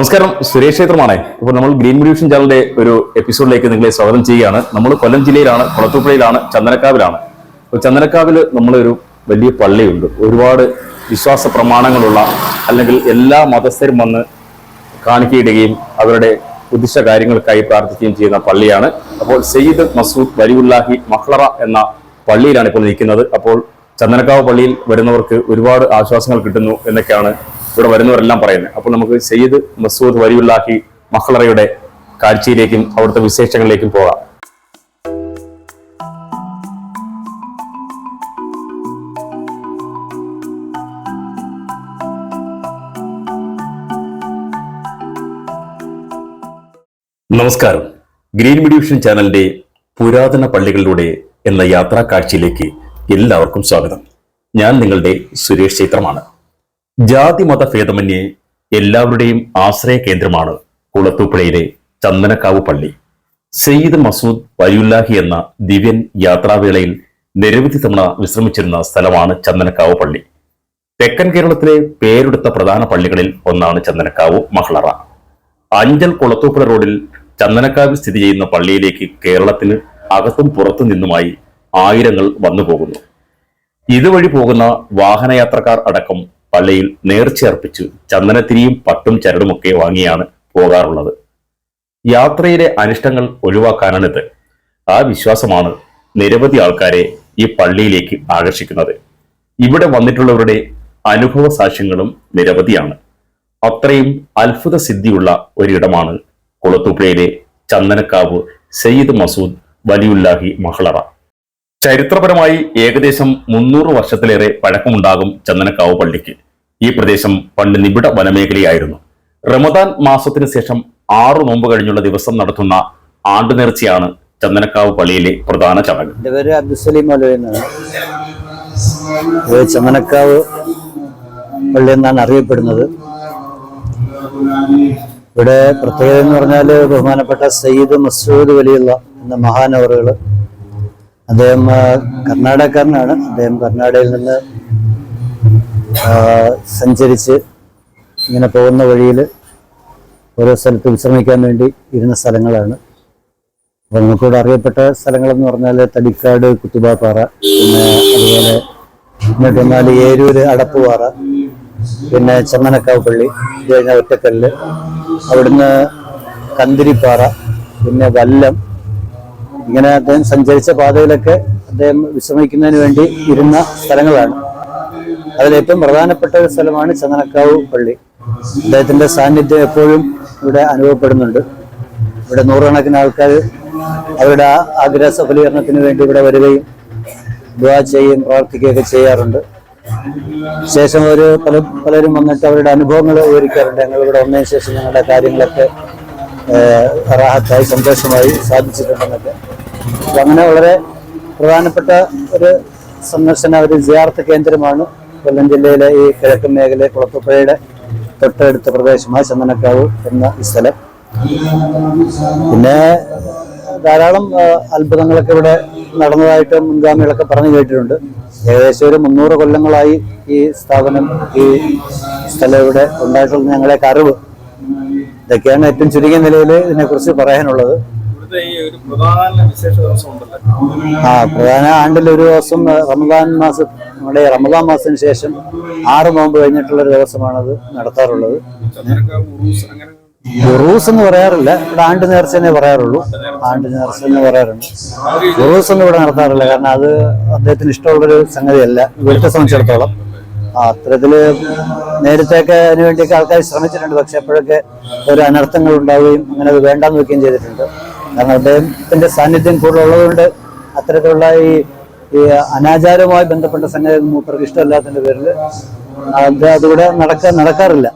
നമസ്കാരം. സുരേഷ് ക്ഷേത്രമാണ്. ഇപ്പോൾ നമ്മൾ ഗ്രീൻ മ്യൂഷൻ ചാനലിന്റെ ഒരു എപ്പിസോഡിലേക്ക് നിങ്ങളെ സ്വാഗതം ചെയ്യുകയാണ്. നമ്മൾ കൊല്ലം ജില്ലയിലാണ് കുളത്തൂപ്പുഴയിലാണ് ചന്ദനക്കാവിലാണ്. അപ്പോൾ ചന്ദനക്കാവിൽ നമ്മളൊരു വലിയ പള്ളിയുണ്ട്. ഒരുപാട് വിശ്വാസ പ്രമാണങ്ങളുള്ള അല്ലെങ്കിൽ എല്ലാ മതസ്ഥരും വന്ന് കാണിക്കയിടുകയും അവരുടെ ഉദ്ദിഷ്ട കാര്യങ്ങൾക്കായി പ്രാർത്ഥിക്കുകയും ചെയ്യുന്ന പള്ളിയാണ്. അപ്പോൾ സെയ്ദ് മസൂദ് വലിയുല്ലാഹി മഹ്ളറ എന്ന പള്ളിയിലാണ് ഇപ്പോൾ നിൽക്കുന്നത്. അപ്പോൾ ചന്ദനക്കാവ് പള്ളിയിൽ വരുന്നവർക്ക് ഒരുപാട് ആശ്വാസങ്ങൾ കിട്ടുന്നു എന്നൊക്കെയാണ് ഇവിടെ വരുന്നവരെല്ലാം പറയുന്നത്. അപ്പോൾ നമുക്ക് സെയ്ദ് മസൂദ് വലിയുല്ലാഹി മഹ്ളറയുടെ കാഴ്ചയിലേക്കും അവിടുത്തെ വിശേഷങ്ങളിലേക്കും പോകാം. നമസ്കാരം. ഗ്രീൻ മീഡിയ ചാനലിന്റെ പുരാതന പള്ളികളിലൂടെ എന്ന യാത്രാ കാഴ്ചയിലേക്ക് എല്ലാവർക്കും സ്വാഗതം. ഞാൻ നിങ്ങളുടെ സുരേഷ് ചൈത്രമാണ്. ജാതി മത ഭേദമന്യേ എല്ലാവരുടെയും ആശ്രയ കേന്ദ്രമാണ് കുളത്തൂപ്പുഴയിലെ ചന്ദനക്കാവ് പള്ളി. സെയ്ദ് മസൂദ് വലിയുല്ലാഹി എന്ന ദിവ്യൻ യാത്രാവേളയിൽ നിരവധി തവണ വിശ്രമിച്ചിരുന്ന സ്ഥലമാണ് ചന്ദനക്കാവ് പള്ളി. തെക്കൻ കേരളത്തിലെ പേരെടുത്ത പ്രധാന പള്ളികളിൽ ഒന്നാണ് ചന്ദനക്കാവ് മഹളറ. അഞ്ചൽ കുളത്തൂപ്പുഴ റോഡിൽ ചന്ദനക്കാവിൽ സ്ഥിതി ചെയ്യുന്ന പള്ളിയിലേക്ക് കേരളത്തിന് അകത്തും പുറത്തു നിന്നുമായി ആയിരങ്ങൾ വന്നുപോകുന്നു. ഇതുവഴി പോകുന്ന വാഹനയാത്രക്കാർ അടക്കം പള്ളിയിൽ നേർച്ചയർപ്പിച്ചു ചന്ദനത്തിരിയും പട്ടും ചരടുമൊക്കെ വാങ്ങിയാണ് പോകാറുള്ളത്. യാത്രയിലെ അനിഷ്ടങ്ങൾ ഒഴിവാക്കാനാണിത്. ആ വിശ്വാസമാണ് നിരവധി ആൾക്കാരെ ഈ പള്ളിയിലേക്ക് ആകർഷിക്കുന്നത്. ഇവിടെ വന്നിട്ടുള്ളവരുടെ അനുഭവ സാക്ഷ്യങ്ങളും നിരവധിയാണ്. അത്രയും അത്ഭുത സിദ്ധിയുള്ള ഒരിടമാണ് കുളത്തൂപ്പുഴയിലെ ചന്ദനക്കാവ് സയ്യിദ് മസൂദ് വലിയുല്ലാഹി മഹ്ളറ ചരിത്രപരമായി ഏകദേശം മുന്നൂറ് വർഷത്തിലേറെ പഴക്കമുണ്ടാകും ചന്ദനക്കാവ് പള്ളിക്ക്. ഈ പ്രദേശം പണ്ട് നിബിഡ വനമേഖലയായിരുന്നു. റമദാൻ മാസത്തിന് ശേഷം ആറു നോമ്പ് കഴിഞ്ഞുള്ള ദിവസം നടത്തുന്ന ആണ്ടു നേർച്ചയാണ് ചന്ദനക്കാവ് പള്ളിയിലെ പ്രധാന ചടങ്ങ്. എന്റെ പേര് അബ്ദുസലീം അലു എന്നാണ്. ഇത് ചന്ദനക്കാവ് പള്ളി എന്നാണ് അറിയപ്പെടുന്നത്. ഇവിടെ പ്രത്യേകത എന്ന് പറഞ്ഞാൽ ബഹുമാനപ്പെട്ട സയ്യിദ് മസൂദ് വലിയുള്ള എന്ന മഹാനവറുകൾ അദ്ദേഹം കർണാടകക്കാരനാണ്. അദ്ദേഹം കർണാടകയിൽ നിന്ന് സഞ്ചരിച്ച് ഇങ്ങനെ പോകുന്ന വഴിയിൽ ഓരോ സ്ഥലത്ത് വിശ്രമിക്കാൻ വേണ്ടി ഇരുന്ന സ്ഥലങ്ങളാണ്. അപ്പോൾ നമുക്കിവിടെ അറിയപ്പെട്ട സ്ഥലങ്ങളെന്ന് പറഞ്ഞാൽ തടിക്കാട് കുത്തുബാപ്പാറ പിന്നെ അതുപോലെ എന്നിട്ട് വന്നാൽ ഏരൂര് അടപ്പുപാറ പിന്നെ ചന്ദനക്കാവ് പള്ളി ഇത് കഴിഞ്ഞാൽ ഒറ്റക്കല്ല് അവിടുന്ന് കന്തിരിപ്പാറ പിന്നെ വല്ലം ഇങ്ങനെ അദ്ദേഹം സഞ്ചരിച്ച പാതയിലൊക്കെ അദ്ദേഹം വിശ്രമിക്കുന്നതിന് വേണ്ടി ഇരുന്ന സ്ഥലങ്ങളാണ്. അതിലേറ്റവും പ്രധാനപ്പെട്ട ഒരു സ്ഥലമാണ് ചന്ദനക്കാവ് പള്ളി. അദ്ദേഹത്തിന്റെ സാന്നിധ്യം എപ്പോഴും ഇവിടെ അനുഭവപ്പെടുന്നുണ്ട്. ഇവിടെ നൂറുകണക്കിന് ആൾക്കാർ അവരുടെ ആഗ്രഹ സഫലീകരണത്തിന് വേണ്ടി ഇവിടെ വരികയും ദുവാ ചെയ്യുകയും പ്രാർത്ഥിക്കുകയൊക്കെ ചെയ്യാറുണ്ട്. ശേഷം ഒരു പല പലരും വന്നിട്ട് അവരുടെ അനുഭവങ്ങൾ വിവരിക്കാറുണ്ട്. ഞങ്ങൾ ഇവിടെ വന്നതിന് ശേഷം ഞങ്ങളുടെ കാര്യങ്ങളൊക്കെ റാഹത്തായി സന്തോഷമായി സാധിച്ചിട്ടുണ്ടെന്നൊക്കെ. അങ്ങനെ വളരെ പ്രധാനപ്പെട്ട ഒരു സന്ദർശന ഒരു ജിയാർത്ത് കേന്ദ്രമാണ്. കൊല്ലം ജില്ലയിലെ ഈ കിഴക്കൻ മേഖല കുളത്തുപ്പുഴയുടെ തൊട്ടടുത്ത പ്രദേശമായ ചന്ദനക്കാവ് എന്ന ഈ സ്ഥലം. പിന്നെ ധാരാളം അത്ഭുതങ്ങളൊക്കെ ഇവിടെ നടന്നതായിട്ട് മുൻഗാമികളൊക്കെ പറഞ്ഞു കേട്ടിട്ടുണ്ട്. ഏകദേശം ഒരു മുന്നൂറ് കൊല്ലങ്ങളായി ഈ സ്ഥാപനം ഈ സ്ഥലം ഇവിടെ ഉണ്ടായിട്ടുള്ള ഞങ്ങളെയൊക്കെ അറിവ്. ഇതൊക്കെയാണ് ഏറ്റവും ചുരുങ്ങിയ നിലയിൽ ഇതിനെക്കുറിച്ച് പറയാനുള്ളത്. ഇവിടുത്തെ ഈ ഒരു പ്രധാന വിശേഷ ദിവസം ഉണ്ടല്ലോ. ആ പ്രധാന ആണ്ടിൽ ഒരു ദിവസം റമദാൻ മാസം നമ്മുടെ റമദാൻ മാസത്തിന് ശേഷം ആറ് നോമ്പ് കഴിഞ്ഞിട്ടുള്ള ഒരു ദിവസമാണത് നടത്താറുള്ളത്. ഉറൂസ് എന്ന് പറയാറില്ല ഇവിടെ ആണ്ട് നേർച്ച തന്നെ പറയാറുള്ളൂ. ആണ്ട് നേർച്ച എന്ന് പറയാറുണ്ട്. ഉറൂസ് ഒന്നും ഇവിടെ നടത്താറില്ല കാരണം അത് അദ്ദേഹത്തിന് ഇഷ്ടമുള്ളൊരു സംഗതിയല്ല. ഇവിടുത്തെ സംബന്ധിച്ചിടത്തോളം. ആ അത്തരത്തിൽ നേരത്തെയൊക്കെ അതിനുവേണ്ടിയൊക്കെ ആൾക്കാർ ശ്രമിച്ചിട്ടുണ്ട് പക്ഷെ അപ്പോഴൊക്കെ ഒരു അനർത്ഥങ്ങൾ ഉണ്ടാവുകയും അങ്ങനെ അത് വേണ്ടാന്ന് വെക്കുകയും ചെയ്തിട്ടുണ്ട്. കാരണം അദ്ദേഹത്തിന്റെ സാന്നിധ്യം കൂടുതലുള്ളതുകൊണ്ട് അത്തരത്തിലുള്ള ഈ അനാചാരവുമായി ബന്ധപ്പെട്ട സംഗതി മൂപ്പർക്ക് ഇഷ്ടമല്ലാത്തതിന്റെ പേരിൽ അത് അതിവിടെ നടക്ക നടക്കാറില്ല.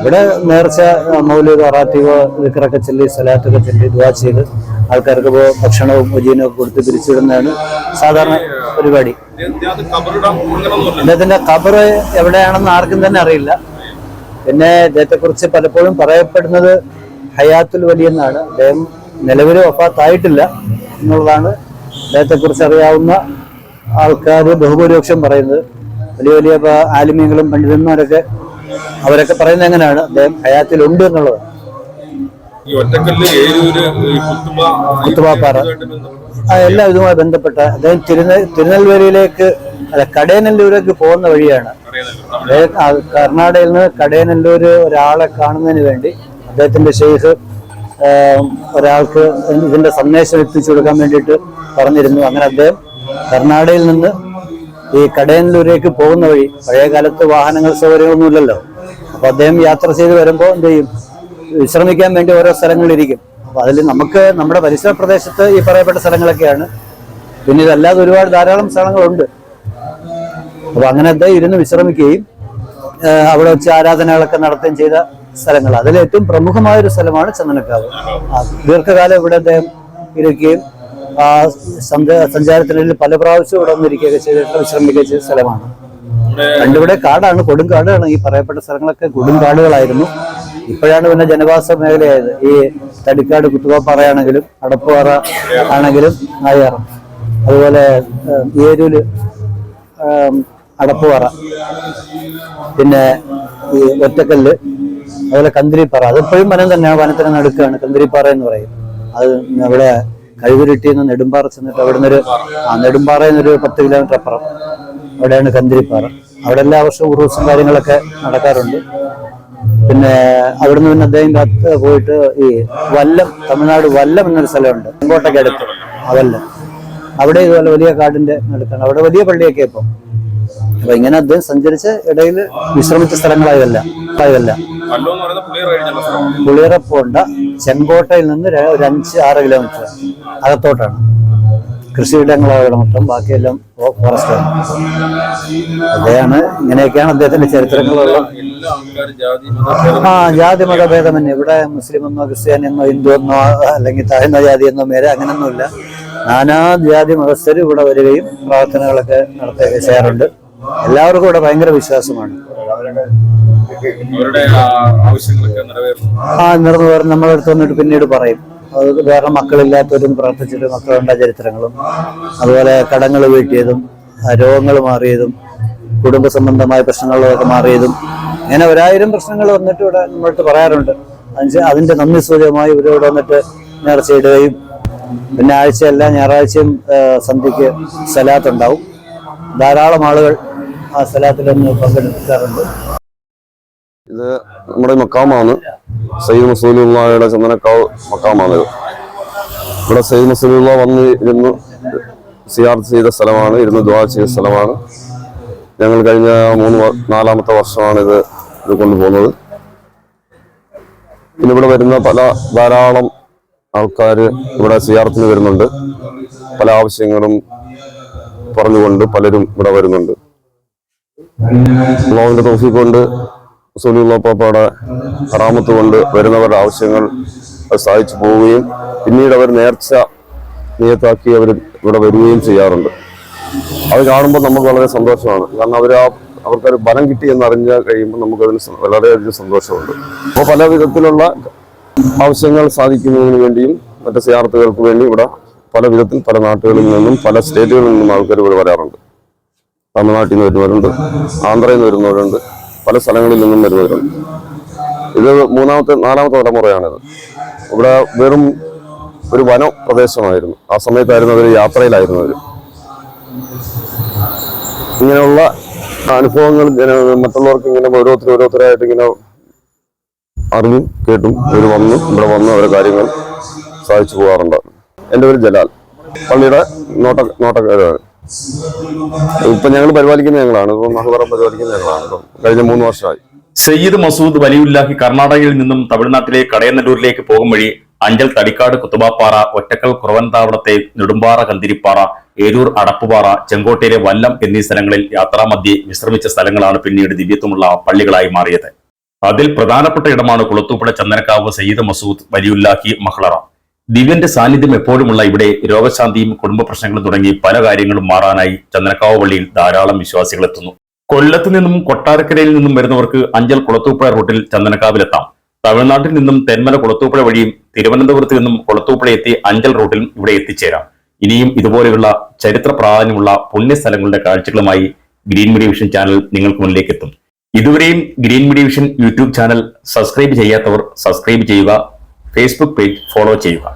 ഇവിടെ നേർച്ച മൗലിക അറാത്തിയോ വിക്കറൊക്കെ ചൊല്ലി സലാത്തൊക്കെ ചൊല്ലി ദുവാ ചെയ്ത് ആൾക്കാർക്ക് ഭക്ഷണവും ഭജീനവും ഒക്കെ കൊടുത്ത് പിരിച്ചുവിടുന്നതാണ് സാധാരണ പരിപാടി. അദ്ദേഹത്തിന്റെ ഖബർ എവിടെയാണെന്ന് ആർക്കും തന്നെ അറിയില്ല. പിന്നെ ഇദ്ദേഹത്തെക്കുറിച്ച് പലപ്പോഴും പറയപ്പെടുന്നത് ഹയാത്തുൽ വലി എന്നാണ്. അദ്ദേഹം നിലവിൽ ഒപ്പാത്തായിട്ടില്ല എന്നുള്ളതാണ് അദ്ദേഹത്തെക്കുറിച്ച് അറിയാവുന്ന ആൾക്കാർ ബഹുഭൂരിപക്ഷം പറയുന്നത്. വലിയ വലിയ ആലിമ്യങ്ങളും പണ്ഡിതന്മാരൊക്കെ അവരൊക്കെ പറയുന്നത് എങ്ങനെയാണ്? അദ്ദേഹം ഹയാത്തിലുണ്ട് എന്നുള്ളത് ഈ ഒറ്റക്കല്ല് ഏരൂര് കുത്തുബാപ്പാറ. എല്ലാ ഇതുമായി ബന്ധപ്പെട്ട അദ്ദേഹം തിരുനെ തിരുനെൽവേലിയിലേക്ക് അല്ല കടയനല്ലൂരേക്ക് പോകുന്ന വഴിയാണ്. കർണാടകയിൽ നിന്ന് കടയനല്ലൂര് ഒരാളെ കാണുന്നതിന് വേണ്ടി അദ്ദേഹത്തിന്റെ ഷെയ്ഖ് ഒരാൾക്ക് ഇതിന്റെ സന്ദേശം എത്തിച്ചു കൊടുക്കാൻ വേണ്ടിയിട്ട് പറഞ്ഞിരുന്നു. അങ്ങനെ അദ്ദേഹം കർണാടകയിൽ നിന്ന് ഈ കടയനൂരേക്ക് പോകുന്ന വഴി പഴയ കാലത്ത് വാഹനങ്ങൾ സൗകര്യങ്ങളൊന്നുമില്ലല്ലോ അപ്പൊ അദ്ദേഹം യാത്ര ചെയ്ത് വരുമ്പോൾ എന്ത് ചെയ്യും? വിശ്രമിക്കാൻ വേണ്ടി ഓരോ സ്ഥലങ്ങളിലിരിക്കും അപ്പൊ അതിൽ നമുക്ക് നമ്മുടെ പരിസര പ്രദേശത്ത് ഈ പറയപ്പെട്ട സ്ഥലങ്ങളൊക്കെയാണ്. പിന്നെ ഇതല്ലാതെ ഒരുപാട് ധാരാളം സ്ഥലങ്ങളുണ്ട്. അപ്പൊ അങ്ങനെ അദ്ദേഹം ഇരുന്ന് വിശ്രമിക്കുകയും അവിടെ വെച്ച് ആരാധനകളൊക്കെ നടത്തുകയും ചെയ്ത സ്ഥലങ്ങൾ. അതിൽ ഏറ്റവും പ്രമുഖമായ ഒരു സ്ഥലമാണ് ചന്ദനക്കാവ്. ദീർഘകാലം ഇവിടെ അദ്ദേഹം ഇരിക്കുകയും ആ സഞ്ചാരത്തിനിടയിൽ പല പ്രാവശ്യം ഇവിടെ വന്നിരിക്കുകയൊക്കെ ചെയ്തിട്ട് വിശ്രമിക്കുക ചെയ്ത സ്ഥലമാണ്. രണ്ടിവിടെ കാടാണ് കൊടുങ്കാടാണ് ഈ പറയപ്പെട്ട സ്ഥലങ്ങളൊക്കെ കൊടുങ്കാടുകളായിരുന്നു ഇപ്പോഴാണ് പിന്നെ ജനവാസ മേഖലയായത്. ഈ തടിക്കാട് കുത്തുവാപ്പാറയാണെങ്കിലും അടപ്പുപാറ ആണെങ്കിലും നായാറും അതുപോലെ ഏരൂൽ അടപ്പുപാറ. പിന്നെ ഈ ഒറ്റക്കല്ല് അതുപോലെ കന്തിരിപ്പാറ. അതിപ്പോഴും വനം തന്നെ വനത്തിന് നടുക്കാണ് കന്തിരിപ്പാറ എന്ന് പറയും. അത് അവിടെ കഴിവുരുട്ടിയിൽ നിന്ന് നെടുമ്പാറ ചെന്നിട്ട് അവിടെ നിന്നൊരു ആ നെടുമ്പാറയിൽ നിന്നൊരു പത്ത് കിലോമീറ്റർ അപ്പുറം അവിടെയാണ് കന്തിരിപ്പാറ. അവിടെ എല്ലാ വർഷവും ഉറൂസും കാര്യങ്ങളൊക്കെ നടക്കാറുണ്ട്. പിന്നെ അവിടുന്ന് പിന്നെ അദ്ദേഹം പോയിട്ട് ഈ വല്ലം തമിഴ്നാട് വല്ലം എന്നൊരു സ്ഥലമുണ്ട്. ചെങ്കോട്ടയ്ക്ക് അടുത്ത്. ആ വല്ലം. അവിടെ ഇതുപോലെ വലിയ കാടിന്റെ നടുക്കാണ്. അവിടെ വലിയ പള്ളിയൊക്കെ ഇപ്പം. അപ്പൊ ഇങ്ങനെ അദ്ദേഹം സഞ്ചരിച്ച് ഇടയിൽ വിശ്രമിച്ച സ്ഥലങ്ങളായതല്ല ആയതല്ല. എന്ന് പുളിയറപ്പോണ്ട. ചെങ്കോട്ടയിൽ നിന്ന് ഒരു അഞ്ച് ആറ് കിലോമീറ്റർ അകത്തോട്ടാണ്. കൃഷിയിടങ്ങളാകണം മൊത്തം. ബാക്കിയെല്ലാം ഫോറസ്റ്റ് ഫോറസ്റ്റാണ് അദ്ദേഹമാണ് ഇങ്ങനെയൊക്കെയാണ് അദ്ദേഹത്തിന്റെ ചരിത്രങ്ങളുള്ള ആ ജാതി മതഭേദമന്യേ ഇവിടെ മുസ്ലിം എന്നോ ക്രിസ്ത്യാനിയെന്നോ ഹിന്ദു എന്നോ അല്ലെങ്കിൽ താഴ്ന്ന ജാതി എന്നോ മേരെ അങ്ങനെയൊന്നുമില്ല നാനാ ജാതി മതസ്ഥരും ഇവിടെ വരികയും പ്രാർത്ഥനകളൊക്കെ നടത്തുകയൊക്കെ ചെയ്യാറുണ്ട്. എല്ലാവർക്കും ഇവിടെ ഭയങ്കര വിശ്വാസമാണ്. അവരുടെ ആവശ്യങ്ങളൊക്കെ നിറവേറുന്നു. ആ അടുത്ത് വന്നിട്ട് പിന്നീട് പറയും. അത് വേറെ മക്കളില്ലാത്തവരും പ്രാർത്ഥിച്ചിട്ട് മക്കളുണ്ട ചരിത്രങ്ങളും. അതുപോലെ കടങ്ങൾ വീട്ടിയതും രോഗങ്ങൾ മാറിയതും കുടുംബ സംബന്ധമായ പ്രശ്നങ്ങളൊക്കെ മാറിയതും. ഇങ്ങനെ ഒരായിരം പ്രശ്നങ്ങൾ വന്നിട്ട് ഇവിടെ നമ്മളടുത്ത് പറയാറുണ്ട്. അതിന് അതിന്റെ നന്ദി സൂചകമായി ഇവരോട് വന്നിട്ട് നേർച്ചയിടുകയും പിന്നെ ആഴ്ചയല്ല ഞായറാഴ്ചയും സന്ധ്യക്ക് സ്ഥലത്തുണ്ടാവും ധാരാളം ആളുകൾ ആ സ്ഥലത്തിൽ നിന്ന് പങ്കെടുക്കാറുണ്ട്. ഇത് നമ്മുടെ മക്കാമാണ് സയ്യിദ് മസൂലുള്ളയുടെ ചന്ദനക്കാവ് മക്കാമാണ് ഇവിടെ സയ്യിദ് മസൂലുള്ള വന്ന് ഇരുന്ന് സിയാർത്ത് ചെയ്ത സ്ഥലമാണ് ഇരുന്ന് ദ്വാ ചെയ്ത സ്ഥലമാണ്. ഞങ്ങൾ കഴിഞ്ഞ മൂന്ന് നാലാമത്തെ വർഷമാണ് ഇത് ഇത് കൊണ്ടുപോകുന്നത്. പിന്നെ ഇവിടെ വരുന്ന പല ധാരാളം ആൾക്കാർ ഇവിടെ സിയാർത്തിന് വരുന്നുണ്ട്. പല ആവശ്യങ്ങളും പറഞ്ഞുകൊണ്ട് പലരും ഇവിടെ വരുന്നുണ്ട്. അള്ളാഹുവിന്റെ തോഫി സുലുള്ള ഹറാമത്ത് കൊണ്ട് വരുന്നവരുടെ ആവശ്യങ്ങൾ സാധിച്ചു പോവുകയും പിന്നീട് അവർ നേർച്ച നിയത്താക്കി അവർ ഇവിടെ വരികയും ചെയ്യാറുണ്ട്. അത് കാണുമ്പോൾ നമുക്ക് വളരെ സന്തോഷമാണ്. കാരണം അവർ ആ അവർക്കൊരു ബലം കിട്ടി എന്നറിഞ്ഞ കഴിയുമ്പോൾ നമുക്കതിന് വളരെയധികം സന്തോഷമുണ്ട്. അപ്പോൾ പല വിധത്തിലുള്ള ആവശ്യങ്ങൾ സാധിക്കുന്നതിന് വേണ്ടിയും മറ്റ് സിയാർത്തുകൾക്ക് വേണ്ടി ഇവിടെ പല വിധത്തിൽ പല നാട്ടുകളിൽ നിന്നും പല സ്റ്റേറ്റുകളിൽ നിന്നും ആൾക്കാർ ഇവിടെ വരാറുണ്ട്. തമിഴ്നാട്ടിൽ നിന്ന് വരുന്നവരുണ്ട് ആന്ധ്രയിൽ നിന്ന് വരുന്നവരുണ്ട്. പല സ്ഥലങ്ങളിൽ നിന്നും വരുന്നവരുണ്ട് ഇത് മൂന്നാമത്തെ നാലാമത്തെ തലമുറയാണിത്. ഇവിടെ വെറും ഒരു വന പ്രദേശമായിരുന്നു ആ സമയത്തായിരുന്നു അവർ യാത്രയിലായിരുന്നു അവർ ഇങ്ങനെയുള്ള അനുഭവങ്ങൾ മറ്റുള്ളവർക്ക് ഇങ്ങനെ ഓരോരുത്തർ ഓരോരുത്തരായിട്ട് ഇങ്ങനെ അറിഞ്ഞും കേട്ടും ഇവർ വന്ന് ഇവിടെ വന്ന് അവരുടെ കാര്യങ്ങൾ സാധിച്ചു പോകാറുണ്ട്. എന്റെ പേര് ജലാൽ. പള്ളിയുടെ നോട്ട നോട്ടക്കാരാണ് ഇപ്പൊ ഞങ്ങൾ പരിപാലിക്കുന്ന ഞങ്ങളാണ്. മഹബറം പരിപാലിക്കുന്ന ഞങ്ങളാണ് കഴിഞ്ഞ മൂന്ന് വർഷമായി. സയ്യിദ് മസൂദ് വലിയുല്ലാഹി കർണാടകയിൽ നിന്നും തമിഴ്നാട്ടിലെ കടയന്നല്ലൂരിലേക്ക് പോകും വഴി അഞ്ചൽ തടിക്കാട് കുത്തുബാപ്പാറ ഒറ്റക്കൽ കുറവൻതാവളത്തെ നെടുമ്പാറ കന്തിരിപ്പാറ ഏരൂർ അടപ്പുപാറ ചെങ്കോട്ടയിലെ വല്ലം എന്നീ സ്ഥലങ്ങളിൽ യാത്രാമധ്യേ വിശ്രമിച്ച സ്ഥലങ്ങളാണ് പിന്നീട് ദിവ്യത്വമുള്ള പള്ളികളായി മാറിയത്. അതിൽ പ്രധാനപ്പെട്ട ഇടമാണ് കുളത്തൂപ്പുഴ ചന്ദനക്കാവ് സയ്യിദ് മസൂദ് വലിയുല്ലാഹി മഹ്ളറ. ദിവ്യന്റെ സാന്നിധ്യം എപ്പോഴുമുള്ള ഇവിടെ രോഗശാന്തിയും കുടുംബ പ്രശ്നങ്ങളും തുടങ്ങി പല കാര്യങ്ങളും മാറാനായി ചന്ദനക്കാവ് പള്ളിയിൽ ധാരാളം വിശ്വാസികൾ എത്തുന്നു. കൊല്ലത്ത് നിന്നും കൊട്ടാരക്കരയിൽ നിന്നും വരുന്നവർക്ക് അഞ്ചൽ കുളത്തൂപ്പുഴ റൂട്ടിൽ ചന്ദനക്കാവിലെത്താം. തമിഴ്നാട്ടിൽ നിന്നും തെന്മല കുളത്തൂപ്പുഴ വഴിയും തിരുവനന്തപുരത്ത് നിന്നും കുളത്തൂപ്പുഴ എത്തി അഞ്ചൽ റൂട്ടിലും ഇവിടെ എത്തിച്ചേരാം. ഇനിയും ഇതുപോലെയുള്ള ചരിത്ര പ്രാധാന്യമുള്ള പുണ്യസ്ഥലങ്ങളുടെ കാഴ്ചകളുമായി ഗ്രീൻ മീഡിയ വിഷൻ ചാനൽ നിങ്ങൾക്ക് മുന്നിലേക്ക് എത്തും. ഇതുവരെയും green media vision YouTube channel subscribe ചെയ്യാത്തവർ സബ്സ്ക്രൈബ് ചെയ്യുക ഫേസ്ബുക്ക് പേജ് ഫോളോ ചെയ്യുക.